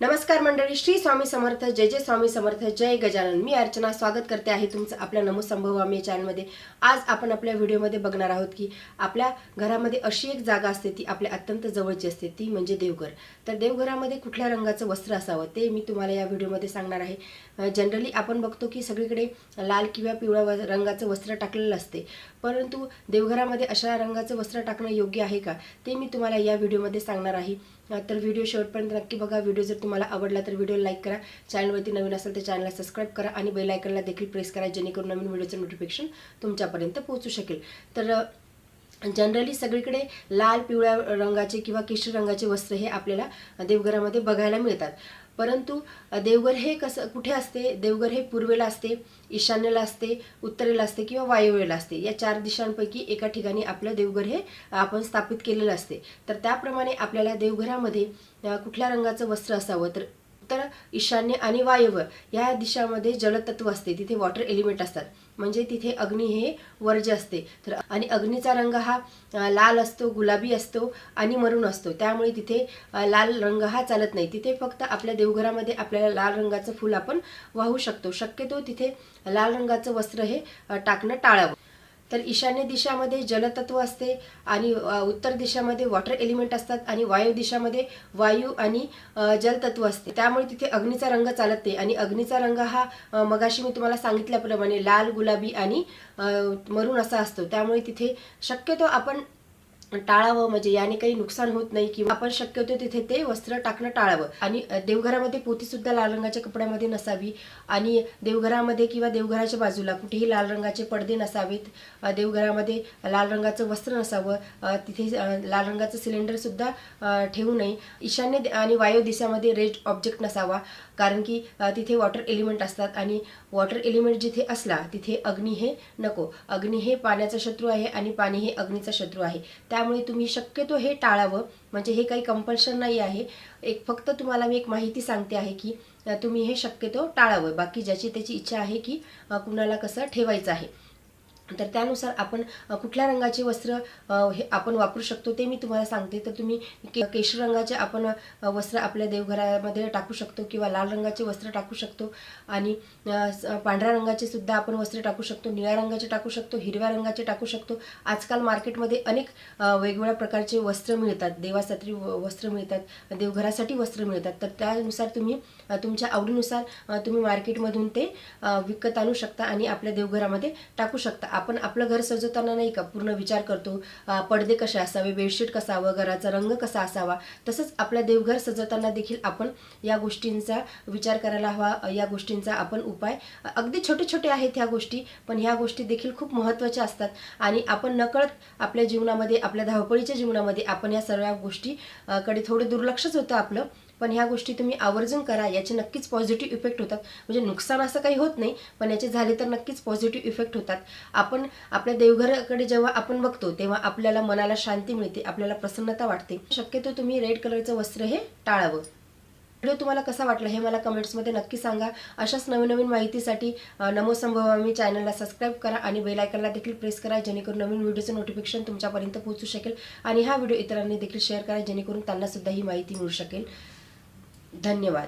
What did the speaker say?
नमस्कार मंडळी श्री स्वामी समर्थ जय जय स्वामी समर्थ जय गजानन. मी अर्चना स्वागत करते आहे तुमचं आपल्या नमो आम्ही या चॅनलमध्ये. आज आपण आपल्या व्हिडिओमध्ये बघणार आहोत की आपल्या घरामध्ये अशी एक जागा असते ती आपल्या अत्यंत जवळची असते ती म्हणजे देवघर. तर देवघरामध्ये कुठल्या रंगाचं वस्त्र असावं ते मी तुम्हाला या व्हिडिओमध्ये सांगणार आहे. जनरली आपण बघतो की सगळीकडे लाल किंवा पिवळ्या व- रंगाचं वस्त्र टाकलेलं असते. परंतु देवघरामध्ये अशा रंगाचं वस्त्र टाकणं योग्य आहे का ते मी तुम्हाला या व्हिडिओमध्ये सांगणार आहे. तर व्हिडिओ शेवटपर्यंत नक्की बघा. व्हिडिओ जर तुम्हाला आवडला तर व्हिडिओ लाईक करा. चॅनलवरती नवीन असेल तर चॅनलला सबस्क्राईब करा आणि बेल आयकनला देखील प्रेस करा जेणेकरून नवीन व्हिडिओचं नोटिफिकेशन तुमच्यापर्यंत पोहोचू शकेल. तर जनरली सगळीकडे लाल पिवळ्या रंगाचे किंवा केशरी रंगाचे वस्त्र हे आपल्याला देवघरामध्ये बघायला मिळतात. परंतु देवघर हे कसं कुठे असते? देवघर हे पूर्वेला असते ईशान्येला असते उत्तरेला असते किंवा वायव्येला असते. या चार दिशांपैकी एका ठिकाणी आपलं देवघर हे आपण स्थापित केलेलं असते. तर त्याप्रमाणे आपल्याला देवघरामध्ये कुठल्या रंगाचं वस्त्र असावं? तर उत्तर ईशान्य आणि वायव्य या दिशामध्ये जलतत्व असते. तिथे वॉटर एलिमेंट असतात. म्हणजे तिथे अग्नी हे वर्ज्य असते. तर आणि अग्नीचा रंग हा लाल असतो गुलाबी असतो आणि मरून असतो. त्यामुळे तिथे लाल रंग हा चालत नाही. तिथे फक्त आपल्या देवघरामध्ये आपल्याला लाल रंगाचं फूल आपण वाहू शकतो. शक्यतो तिथे लाल रंगाचं वस्त्र हे टाकणं टाळावं. तर ईशान्य दिशामध्ये जलतत्व असते आणि उत्तर दिशामध्ये वॉटर एलिमेंट असतात आणि वायू दिशामध्ये वायू आणि जलतत्व असते. त्यामुळे तिथे अग्नीचा रंग चालत नाही आणि अग्नीचा रंग हा मगाशी मी तुम्हाला सांगितल्याप्रमाणे लाल गुलाबी आणि मरून असा असतो. त्यामुळे तिथे शक्यतो आपण टाळावं म्हणजे याने काही नुकसान होत नाही किंवा आपण शक्यतो तिथे ते वस्त्र टाकणं टाळावं. आणि देवघरामध्ये पोती सुद्धा लाल रंगाच्या कपड्यामध्ये नसावी. आणि देवघरामध्ये किंवा देवघराच्या बाजूला कुठेही लाल रंगाचे पडदे नसावेत देवघरामध्ये लाल रंगाचं वस्त्र नसावं तिथे लाल रंगाचं सिलेंडर सुद्धा ठेवू नये. ईशान्य आणि वायू दिशामध्ये रेड ऑब्जेक्ट नसावा. कारण की तिथे वॉटर एलिमेंट असतात आणि वॉटर एलिमेंट जिथे असला तिथे अग्नी हे नको. अग्नी हे पाण्याचा शत्रू आहे आणि पाणी हे अग्नीचा शत्रू आहे. त्यामुळे तुम्ही शक्यतो हे टाळावं. म्हणजे हे काही कंपल्शन नाही आहे. एक फक्त तुम्हाला मी एक माहिती सांगते आहे की तुम्ही हे शक्यतो टाळावं. बाकी ज्याची त्याची इच्छा आहे की कुणाला कसं ठेवायचं आहे. तर त्यानुसार आपण कुठल्या रंगाचे वस्त्र हे आपण वापरू शकतो ते मी तुम्हाला सांगते. तर तुम्ही के केशर रंगाचे आपण वस्त्र आपल्या देवघरामध्ये टाकू शकतो किंवा लाल रंगाचे वस्त्र टाकू शकतो आणि पांढऱ्या रंगाचे सुद्धा आपण वस्त्र टाकू शकतो निळ्या रंगाचे टाकू शकतो हिरव्या रंगाचे टाकू शकतो. आजकाल मार्केटमध्ये अनेक वेगवेगळ्या प्रकारचे वस्त्र मिळतात. देवासाठी व- वस्त्र मिळतात देवघरासाठी वस्त्र मिळतात. तर त्यानुसार तुम्ही तुमच्या आवडीनुसार तुम्ही मार्केटमधून ते विकत आणू शकता आणि आपल्या देवघरामध्ये टाकू शकता. आपण आपलं घर सजवताना नाही का पूर्ण विचार करतो पडदे कसे असावे बेडशीट कसावं घराचा रंग कसा असावा तसंच आपल्या देवघर सजवताना देखील आपण या गोष्टींचा विचार करायला हवा या गोष्टींचा आपण उपाय अगदी छोटे छोटे आहेत ह्या गोष्टी पण ह्या गोष्टी देखील खूप महत्त्वाच्या असतात. आणि आपण नकळत आपल्या जीवनामध्ये आपल्या धावपळीच्या जीवनामध्ये आपण या सर्व गोष्टीकडे थोडं दुर्लक्षच होतं आपलं. पण ह्या गोष्टी तुम्ही आवर्जून करा याचे नक्कीच पॉझिटिव्ह इफेक्ट होतात. म्हणजे नुकसान असं काही होत नाही पण याचे झाले तर नक्कीच पॉझिटिव्ह इफेक्ट होतात. आपण आपल्या देवघराकडे जेव्हा आपण बघतो तेव्हा आपल्याला मनाला शांती मिळते आपल्याला प्रसन्नता वाटते. शक्यतो तुम्ही रेड कलरचं वस्त्र हे टाळावं. व्हिडिओ तुम्हाला कसा वाटला हे मला कमेंट्समध्ये नक्की सांगा. अशाच नवीन नवीन माहितीसाठी नमो संभवामी चॅनलला सबस्क्राईब करा आणि बेलायकनला देखील प्रेस करा जेणेकरून नवीन व्हिडिओचं नोटिफिकेशन तुमच्यापर्यंत पोहोचू शकेल. आणि हा व्हिडिओ इतरांनी देखील शेअर करा जेणेकरून त्यांनासुद्धा ही माहिती मिळू शकेल. धन्यवाद.